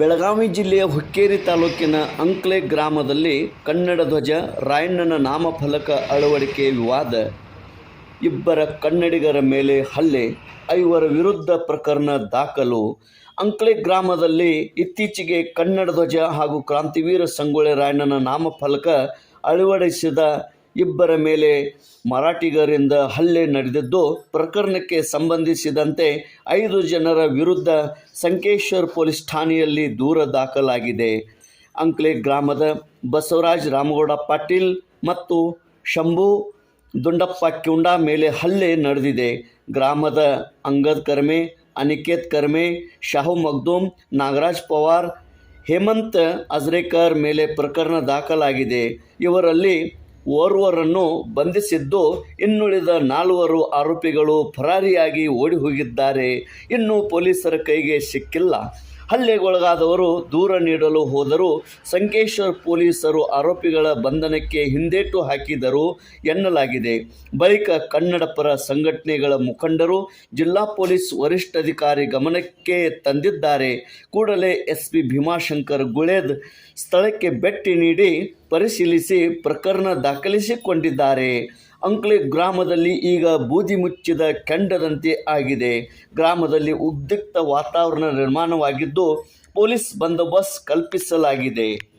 ಬೆಳಗಾವಿ ಜಿಲ್ಲೆಯ ಹುಕ್ಕೇರಿ ತಾಲೂಕಿನ ಅಂಕ್ಲೆ ಗ್ರಾಮದಲ್ಲಿ ಕನ್ನಡ ಧ್ವಜ, ರಾಯಣ್ಣನ ನಾಮಫಲಕ ಅಳವಡಿಕೆ ವಿವಾದ. ಇಬ್ಬರ ಕನ್ನಡಿಗರ ಮೇಲೆ ಹಲ್ಲೆ, ಐವರ ವಿರುದ್ಧ ಪ್ರಕರಣ ದಾಖಲು. ಅಂಕ್ಲೆ ಗ್ರಾಮದಲ್ಲಿ ಇತ್ತೀಚೆಗೆ ಕನ್ನಡ ಧ್ವಜ ಹಾಗೂ ಕ್ರಾಂತಿವೀರ ಸಂಗೊಳ್ಳಿ ರಾಯಣ್ಣನ ನಾಮಫಲಕ ಅಳವಡಿಸಿದ ಇಬ್ಬರ ಮೇಲೆ ಮರಾಠಿಗರಿಂದ ಹಲ್ಲೆ ನಡೆದಿದ್ದು, ಪ್ರಕರಣಕ್ಕೆ ಸಂಬಂಧಿಸಿದಂತೆ ಐದು ಜನರ ವಿರುದ್ಧ ಸಂಕೇಶ್ವರ್ ಪೊಲೀಸ್ ಠಾಣೆಯಲ್ಲಿ ದೂರ ದಾಖಲಾಗಿದೆ. ಅಂಕ್ಲೆ ಗ್ರಾಮದ ಬಸವರಾಜ್ ರಾಮಗೌಡ ಪಾಟೀಲ್ ಮತ್ತು ಶಂಭು ದುಂಡಪ್ಪ ಕ್ಯುಂಡ ಮೇಲೆ ಹಲ್ಲೆ ನಡೆದಿದೆ. ಗ್ರಾಮದ ಅಂಗದ್ ಕರ್ಮೆ, ಅನಿಕೇತ್ ಕರ್ಮೆ, ಶಾಹು ಮಗ್ದೂಮ್, ನಾಗರಾಜ್ ಪವಾರ್, ಹೇಮಂತ್ ಅಜ್ರೇಕರ್ ಮೇಲೆ ಪ್ರಕರಣ ದಾಖಲಾಗಿದೆ. ಇವರಲ್ಲಿ ಓರ್ವರನ್ನು ಬಂಧಿಸಿದ್ದು, ಇನ್ನುಳಿದ ನಾಲ್ವರು ಆರೋಪಿಗಳು ಪರಾರಿಯಾಗಿ ಓಡಿ ಹೋಗಿದ್ದಾರೆ ಇನ್ನೂ ಪೊಲೀಸರ ಕೈಗೆ ಸಿಕ್ಕಿಲ್ಲ. ಹಲ್ಲೆಗೊಳಗಾದವರು ದೂರ ನೀಡಲು ಹೋದರೂ ಸಂಕೇಶ್ವರ್ ಪೊಲೀಸರು ಆರೋಪಿಗಳ ಬಂಧನಕ್ಕೆ ಹಿಂದೇಟು ಹಾಕಿದರು ಎನ್ನಲಾಗಿದೆ. ಬಳಿಕ ಕನ್ನಡಪರ ಸಂಘಟನೆಗಳ ಮುಖಂಡರು, ಜಿಲ್ಲಾ ಪೊಲೀಸ್ ವರಿಷ್ಠಾಧಿಕಾರಿ ಗಮನಕ್ಕೆ ತಂದಿದ್ದಾರೆ. ಕೂಡಲೇ ಎಸ್ ಪಿ ಭೀಮಾಶಂಕರ್ ಗುಳೇದ್ ಸ್ಥಳಕ್ಕೆ ಭೇಟಿ ನೀಡಿ ಪರಿಶೀಲಿಸಿ ಪ್ರಕರಣ ದಾಖಲಿಸಿಕೊಂಡಿದ್ದಾರೆ. ಅಂಕ್ಲೆ ಗ್ರಾಮದಲ್ಲಿ ಈಗ ಬೂದಿ ಮುಚ್ಚಿದ ಕೆಂಡದಂತೆ ಆಗಿದೆ. ಗ್ರಾಮದಲ್ಲಿ ಉದ್ರಿಕ್ತ ವಾತಾವರಣ ನಿರ್ಮಾಣವಾಗಿದ್ದು ಪೊಲೀಸ್ ಬಂದೋಬಸ್ತ್ ಕಲ್ಪಿಸಲಾಗಿದೆ.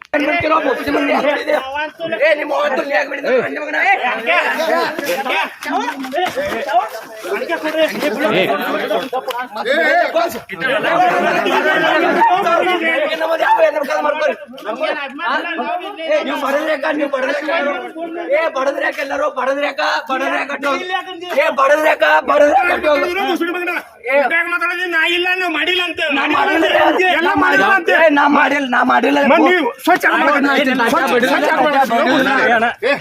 ನೀವು ಬಡದ್ರ್ಯಾಕ, ನೀವು ಬಡದ್ರ್ಯಾಕ. ಏ ಬಡದ್ರ್ಯಾಕ ಎಲ್ಲರೂ ಬಡದ್ರ್ಯಾಕ ಬಡದ್ರ್ಯಾಕ. ಏ ಬಡದ್ರ್ಯಾಕ ಬಡದ್ರ್ಯಾಕ ನಾ ಇಲ್ಲ ನಾವು ಮಾಡಿಲ್ಲ ಅಂತ. ನಾ ಮಾಡಿಲ್ಲ. ಎಲ್ಲ ಮಾಡಿಲ್ಲ ಅಂತ. ಏ, ನಾ ಮಾಡಿಲ್ಲ ನಾ ಮಾಡಿಲ್ಲ. ನೀವು ಸ್ವಚ್ಛ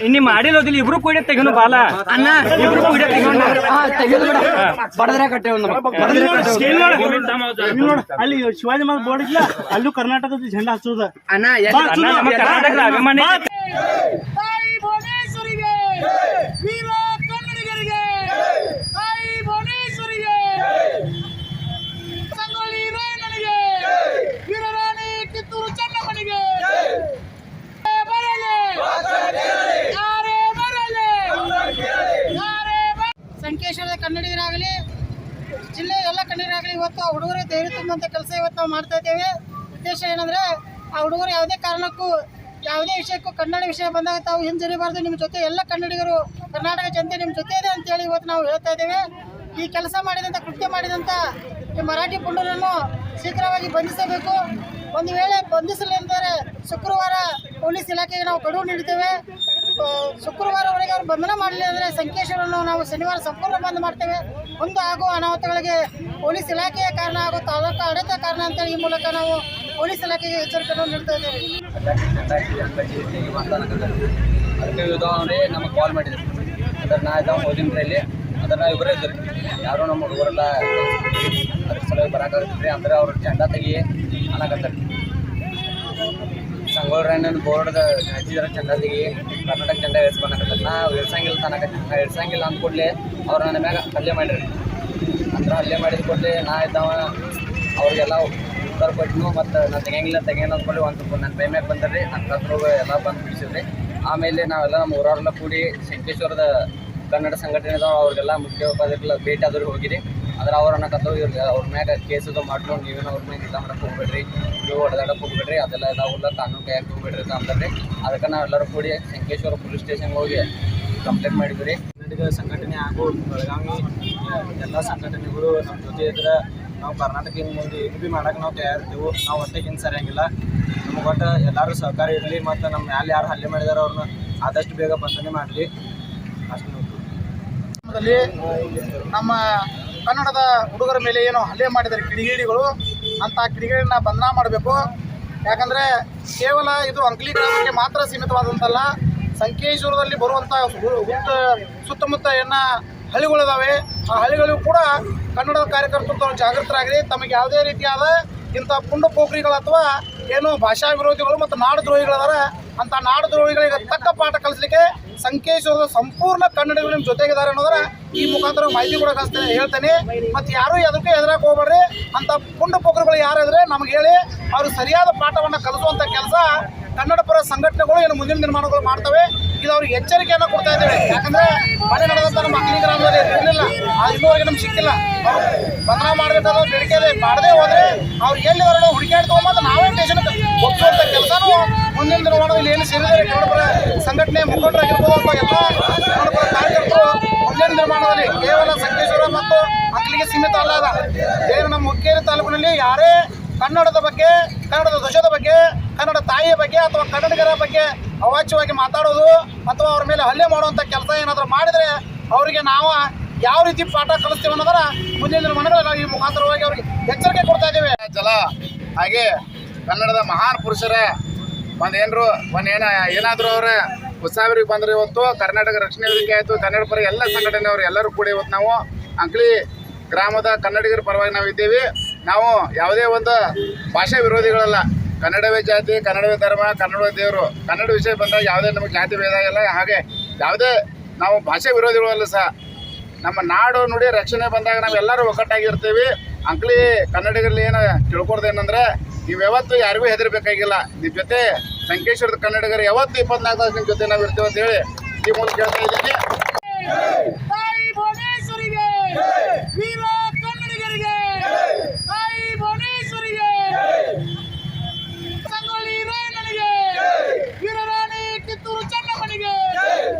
ಇನ್ನಿ ಮಾಡಿಲ್ಲೋದಿಲ್ಲ ಇಬ್ರು ಕೂಡ ತೆಗೆನು ಬಾಲ. ಅಣ್ಣ ಇಬ್ರು ಕೂಡ ತೆಗೆದು ಬಿಡ. ಬಡದ್ರೆ ಕಟ್ಟೆ ಒಂದು. ಅಲ್ಲಿ ಶಿವಾಜಿ ಮಹಾರಾಜ್ ಬೋರ್ಡ್ ಇಲ್ಲ ಅಲ್ಲೂ ಕರ್ನಾಟಕದ ಜೆಂಡಾ ಹಚ್ಚುದ. ಅಣ್ಣ ಕರ್ನಾಟಕದ ಅಭಿಮಾನಿ ಸಂಕೇಶ್ವರದ ಕನ್ನಡಿಗರಾಗಲಿ, ಜಿಲ್ಲೆ ಎಲ್ಲ ಕನ್ನಡಿಗರಾಗಲಿ, ಇವತ್ತು ಆ ಹುಡುಗರು ಧೈರ್ಯ ತುಂಬುವಂಥ ಕೆಲಸ ಇವತ್ತು ನಾವು ಮಾಡ್ತಾ ಇದ್ದೇವೆ. ಉದ್ದೇಶ ಏನಂದ್ರೆ, ಆ ಹುಡುಗರು ಯಾವುದೇ ಕಾರಣಕ್ಕೂ, ಯಾವುದೇ ವಿಷಯಕ್ಕೂ ಕನ್ನಡ ವಿಷಯ ಬಂದಾಗ ತಾವು ಹಿಂಜರಿಬಾರ್ದು ನಿಮ್ಮ ಜೊತೆ ಎಲ್ಲ ಕನ್ನಡಿಗರು, ಕರ್ನಾಟಕ ಜನತೆ ನಿಮ್ಮ ಜೊತೆ ಇದೆ ಅಂತೇಳಿ ಇವತ್ತು ನಾವು ಹೇಳ್ತಾ ಇದ್ದೇವೆ. ಈ ಕೆಲಸ ಮಾಡಿದಂಥ ಕೃತ್ಯ ಮಾಡಿದಂಥ ಈ ಮರಾಠಿ ಪುಂಡರನ್ನು ಶೀಘ್ರವಾಗಿ ಬಂಧಿಸಬೇಕು. ಒಂದು ವೇಳೆ ಬಂಧಿಸಲೆಂದರೆ ಶುಕ್ರವಾರ ಪೊಲೀಸ್ ಇಲಾಖೆಗೆ ನಾವು ಗಡುವು ನೀಡುತ್ತೇವೆ ಆ, ಶುಕ್ರವಾರವರೆಗೆ ಅವ್ರು ಬಂಧನ ಮಾಡಲಿ ಅಂದರೆ ಸಂಕೇಶ್ವರನ್ನು ನಾವು ಶನಿವಾರ ಸಂಪೂರ್ಣ ಬಂದ್ ಮಾಡ್ತೇವೆ. ಒಂದು ಆಗೋ ಅನಾಹುತಗಳಿಗೆ ಪೊಲೀಸ್ ಇಲಾಖೆಯ ಕಾರಣ ಹಾಗೂ ತಾಲೂಕು ಆಡಳಿತ ಕಾರಣ ಅಂತೇಳಿ ಈ ಮೂಲಕ ನಾವು ಪೊಲೀಸ್ ಇಲಾಖೆಗೆ ಎಚ್ಚರಿಕೆಯನ್ನು ನೀಡ್ತಾ ಇದ್ದೇವೆ. ಅದಕ್ಕೆ ಇದಾವ್ರಿ ನಮಗೆ ಕಾಲ್ ಮಾಡಿದ್ರು. ಅದ್ರ ನಾ ಇದ್ದಾವ ಇಬ್ಬರೇ ಇದ್ದರು. ಯಾರೋ ನಮ್ಮ ಹುಡುಗರೆಲ್ಲ ಅದ್ರ ಸಲುವಾಗಿ ಬರಾಕತ್ರಿ ಅಂದ್ರೆ ಅವ್ರ ಚಂಡ ತೆಗಿ ಅನ್ನಕತ್ತಾರೆ ಸಂಗೊಳ್ರಾಯಣ್ಣನ ಬೋರ್ಡ್ದ ಹಚ್ಚಿದ್ರೆ ತೆಗಿ ಕರ್ನಾಟಕ ಚಂದ ಇಳಿಸ್ಕೊಳಕತ್ತಾರೆ ನಾ ಇಳ್ಸಂಗಿಲ್ಲ ತನಕ ನಾ ಇಳ್ಸಂಗಿಲ್ಲ ಅಂದ್ಕೊಡ್ಲಿ ಅವ್ರು ನನ್ನ ಮ್ಯಾಗ ಹಲ್ಲೆ ಮಾಡಿರಿ ಅಂದ್ರೆ ಹಲ್ಲೆ ಮಾಡಿದ ಕೂಡಲೇ ನಾ ಇದ್ದಾವ, ಅವ್ರಿಗೆಲ್ಲ ಉತ್ತರ ಕೊಟ್ಟನು ಮತ್ತು ನಾನು ತೆಗಿಯಂಗಿಲ್ಲ ತೆಗಿಯಂಗಿಲ್ಲ ಅಂದ್ಕೊಳ್ಳಿ ಒಂದು ನನ್ನ ಟೈಮ್ಯಾಗ ಬಂದ್ರಿ ನನ್ನ ಕತ್ರು ಎಲ್ಲ ಬಂದು ಬಿಡಿಸಿದ್ರಿ. ಆಮೇಲೆ ನಾವೆಲ್ಲ ನಮ್ಮ ಊರವ್ರನ್ನ ಕೂಡಿ ಶಂಕೇಶ್ವರದ ಕನ್ನಡ ಸಂಘಟನೆದವ್ರು ಅವ್ರಿಗೆಲ್ಲ ಮುಖ್ಯ ಉಪಾಧ್ಯಕ್ಷ ಭೇಟಿ ಆದ್ರೂ ಹೋಗಿರಿ. ಅಂದ್ರೆ ಅವ್ರು ಅನ್ನಕತ್ತವು ಇವ್ರಿಗೆ ಅವ್ರ ಮ್ಯಾಗ ಕೇಸದು ಮಾಡ್ಕೊಂಡು ನೀವೇನೋ ಅವ್ರ ಮ್ಯಾಗ ಇಲ್ಲ ಮಾಡಕ್ಕೆ ಹೋಗ್ಬೇಡ್ರಿ ನೀವು ಹೊಡೆದಾಡಕ್ಕೆ ಹೋಗ್ಬೇಡ್ರಿ ಅದೆಲ್ಲ ಇದಾವಲ್ಲ ಕಾನೂನು ಕೈಯಾಗ ಹೋಗ್ಬೇಡ್ರಿ ಅಂತ ಅಂದ್ರಿ ಅದಕ್ಕೆ ನಾವೆಲ್ಲರೂ ಕೂಡಿ ಸಂಕೇಶ್ವರ ಪೊಲೀಸ್ ಸ್ಟೇಷನ್ಗೆ ಹೋಗಿ ಕಂಪ್ಲೇಂಟ್ ಮಾಡಿದ್ವಿ ಕನ್ನಡಿಗ ಸಂಘಟನೆ ಹಾಗೂ ಬೆಳಗಾವಿ ಎಲ್ಲ ಸಂಘಟನೆಗಳು ನಮ್ಮ ಜೊತೆ ಇದ್ರೆ. ನಾವು ಕರ್ನಾಟಕ ಇನ್ನು ಮುಂದೆ ಏನು ಭೀ ಮಾಡಕ್ಕೆ ನಾವು ತಯಾರಿರ್ತೀವಿ ನಾವು ಒಟ್ಟಿಗೆ ಹಿಂಗೆ ಸರಿಯಂಗಿಲ್ಲ. ನಮಗೆ ಒಟ್ಟು ಎಲ್ಲರೂ ಸಹಕಾರ ಇರಲಿ ಮತ್ತು ನಮ್ಮ ಮ್ಯಾಲೆ ಯಾರು ಹಲ್ಲೆ ಮಾಡಿದಾರೋ ಅವ್ರನ್ನ ಆದಷ್ಟು ಬೇಗ ಬಂಧನೆ ಮಾಡಲಿ. ಅಷ್ಟು ನಮ್ಮ ಕನ್ನಡದ ಹುಡುಗರ ಮೇಲೆ ಏನೋ ಹಲ್ಲೆ ಮಾಡಿದ್ದಾರೆ ಕಿಡಿಗೇಡಿಗಳು ಅಂತ ಕಿಡಿಗೇಡಿನ ಬಂಧನ ಮಾಡಬೇಕು. ಯಾಕಂದರೆ ಕೇವಲ ಇದು ಅಂಕ್ಲಿ ಗ್ರಾಮಕ್ಕೆ ಮಾತ್ರ ಸೀಮಿತವಾದಂತಲ್ಲ ಸಂಕೇಶ್ವರದಲ್ಲಿ ಬರುವಂಥ ಸುತ್ತಮುತ್ತ ಏನ ಹಳ್ಳಿಗಳಿದಾವೆ, ಆ ಹಳ್ಳಿಗಳಿಗೂ ಕೂಡ ಕನ್ನಡದ ಕಾರ್ಯಕರ್ತರು ಜಾಗೃತರಾಗಿರಿ, ತಮಗೆ ಯಾವುದೇ ರೀತಿಯಾದ ಇಂಥ ಪುಂಡು ಪೋಖ್ರಿಗಳು ಅಥವಾ ಏನು ಭಾಷಾ ವಿರೋಧಿಗಳು ಮತ್ತು ನಾಡು ದ್ರೋಹಿಗಳದಾರ ಅಂತ ನಾಡದ್ರೋಹಿಗಳಿಗೆ ತಕ್ಕ ಪಾಠ ಕಲಿಸಲಿಕ್ಕೆ ಸಂಕೇಶ್ವರದ ಸಂಪೂರ್ಣ ಕನ್ನಡಿಗರು ನಿಮ್ಮ ಜೊತೆಗಿದ್ದಾರೆ ಅನ್ನೋದರ ಈ ಮುಖಾಂತರ ಮಾಹಿತಿ ಕೂಡ ಕಲಿಸ್ತೇನೆ ಹೇಳ್ತೇನೆ. ಮತ್ತು ಯಾರು ಅದಕ್ಕೆ ಎದುರಾಕ ಹೋಗ್ಬೇಡ್ರಿ. ಅಂತ ಪುಂಡ ಯಾರು ಯಾರಿದ್ರೆ ನಮ್ಗೆ ಹೇಳಿ, ಅವರು ಸರಿಯಾದ ಪಾಠವನ್ನು ಕಲಿಸುವಂಥ ಕೆಲಸ ಕನ್ನಡ ಪರ ಸಂಘಟನೆಗಳು ಏನು ಮುಂದಿನ ನಿರ್ಮಾಣಗಳು ಮಾಡ್ತವೆ. ಇದು ಅವ್ರಿಗೆ ಎಚ್ಚರಿಕೆಯನ್ನು ಕೊಡ್ತಾ ಇದ್ದೇವೆ. ಯಾಕಂದ್ರೆ ಮನೆ ನಡೆದಂತ ನಮ್ಮ ಅಗ್ನಿ ಗ್ರಾಮದಲ್ಲಿ ಇನ್ನೂವರೆಗೆ ನಮ್ಗೆ ಸಿಕ್ಕಿಲ್ಲ. ಬಂದ್ರ ಮಾಡಬೇಕಾದ ಬೇಡಿಕೆ ಮಾಡದೆ ಹೋದ್ರೆ ಅವ್ರು ಎಲ್ಲಿ ಹುಡುಕಾಡಿ ತಗೊಂಬಂದು ನಾವೇ ಟೇಷನ್ ಒಪ್ಪಿಸುವಂಥ ಕೆಲಸನೂ ಮುಂದಿನ ದಿನಮಾನದಲ್ಲಿ ಏನು ಸೇರಿದರೆ ಕನ್ನಡಪರ ಸಂಘಟನೆ ಮುಖಂಡರಾಗಿರ್ಬೋದು ಅಥವಾ ಎಲ್ಲ ಕನ್ನಡ ಪರ ಕಾರ್ಯಕರ್ತರು, ಮುಂದಿನ ನಿರ್ಮಾಣದಲ್ಲಿ ಕೇವಲ ಸಂಕೇಶ್ವರ ಮತ್ತು ಮಕ್ಕಳಿಗೆ ಸೀಮಿತ ಅಲ್ಲ ಅದ. ಏನು ನಮ್ಮ ಹುಕ್ಕೇರಿ ತಾಲೂಕಿನಲ್ಲಿ ಯಾರೇ ಕನ್ನಡದ ಬಗ್ಗೆ, ಕನ್ನಡದ ಧ್ವಜದ ಬಗ್ಗೆ, ಕನ್ನಡ ತಾಯಿಯ ಬಗ್ಗೆ ಅಥವಾ ಕನ್ನಡಿಗರ ಬಗ್ಗೆ ಅವಾಚ್ಯವಾಗಿ ಮಾತಾಡೋದು ಅಥವಾ ಅವ್ರ ಮೇಲೆ ಹಲ್ಲೆ ಮಾಡುವಂಥ ಕೆಲಸ ಏನಾದರೂ ಮಾಡಿದರೆ ಅವರಿಗೆ ನಾವು ಯಾವ ರೀತಿ ಪಾಠ ಕಲಿಸ್ತೇವೆ ಅನ್ನೋದರ ಮುಂದಿನ ದಿನಮಾನಗಳಲ್ಲಿ ನಾವು ಈ ಮುಖಾಂತರವಾಗಿ ಅವ್ರಿಗೆ ಎಚ್ಚರಿಕೆ ಕೊಡ್ತಾ ಇದ್ದೇವೆ. ಜಲ ಹಾಗೆ ಕನ್ನಡದ ಮಹಾನ್ ಪುರುಷರ ಒಂದು ಏನರು ಒಂದು ಏನ ಏನಾದರೂ ಅವ್ರ ಉತ್ಸಾಹರಿಗೆ ಬಂದ್ರೆ ಇವತ್ತು ಕರ್ನಾಟಕ ರಕ್ಷಣೆ ವೇದಿಕೆ ಆಯಿತು, ಕನ್ನಡ ಪರ ಎಲ್ಲ ಸಂಘಟನೆಯವರು ಎಲ್ಲರೂ ಕೂಡ ಇವತ್ತು ನಾವು ಅಂಕ್ಲಿ ಗ್ರಾಮದ ಕನ್ನಡಿಗರ ಪರವಾಗಿ ನಾವು ಇದ್ದೀವಿ. ನಾವು ಯಾವುದೇ ಒಂದು ಭಾಷೆ ವಿರೋಧಿಗಳಲ್ಲ. ಕನ್ನಡವೇ ಜಾತಿ, ಕನ್ನಡವೇ ಧರ್ಮ, ಕನ್ನಡವೇ ದೇವರು. ಕನ್ನಡ ವಿಷಯ ಬಂದಾಗ ಯಾವುದೇ ನಮಗೆ ಜಾತಿ ಭೇದ ಇಲ್ಲ. ಹಾಗೆ ಯಾವುದೇ ನಾವು ಭಾಷೆ ವಿರೋಧಿಗಳಲ್ಲ ಸಹ ನಮ್ಮ ನಾಡು ನುಡಿ ರಕ್ಷಣೆ ಬಂದಾಗ ನಾವೆಲ್ಲರೂ ಒಗ್ಗಟ್ಟಾಗಿರ್ತೀವಿ. ಅಂಕ್ಲಿ ಕನ್ನಡಿಗರಲ್ಲಿ ಏನು ತಿಳ್ಕೊಡ್ದೇನಂದ್ರೆ ನೀವು ಯಾವತ್ತು ಯಾರಿಗೂ ಹೆದರ್ಬೇಕಾಗಿಲ್ಲ. ನಿಮ್ಮ ಜೊತೆ ಸಂಕೇಶ್ವರದ ಕನ್ನಡಿಗರು ಯಾವತ್ತು ಇಪ್ಪತ್ನಾಲ್ಕು ನಿಮ್ಮ ಜೊತೆ ನಾವು ಇರ್ತೀವಿ ಅಂತ ಹೇಳಿ ಈ ಮೂಲಕ ಹೇಳ್ತಾ ಇದ್ದೀನಿ.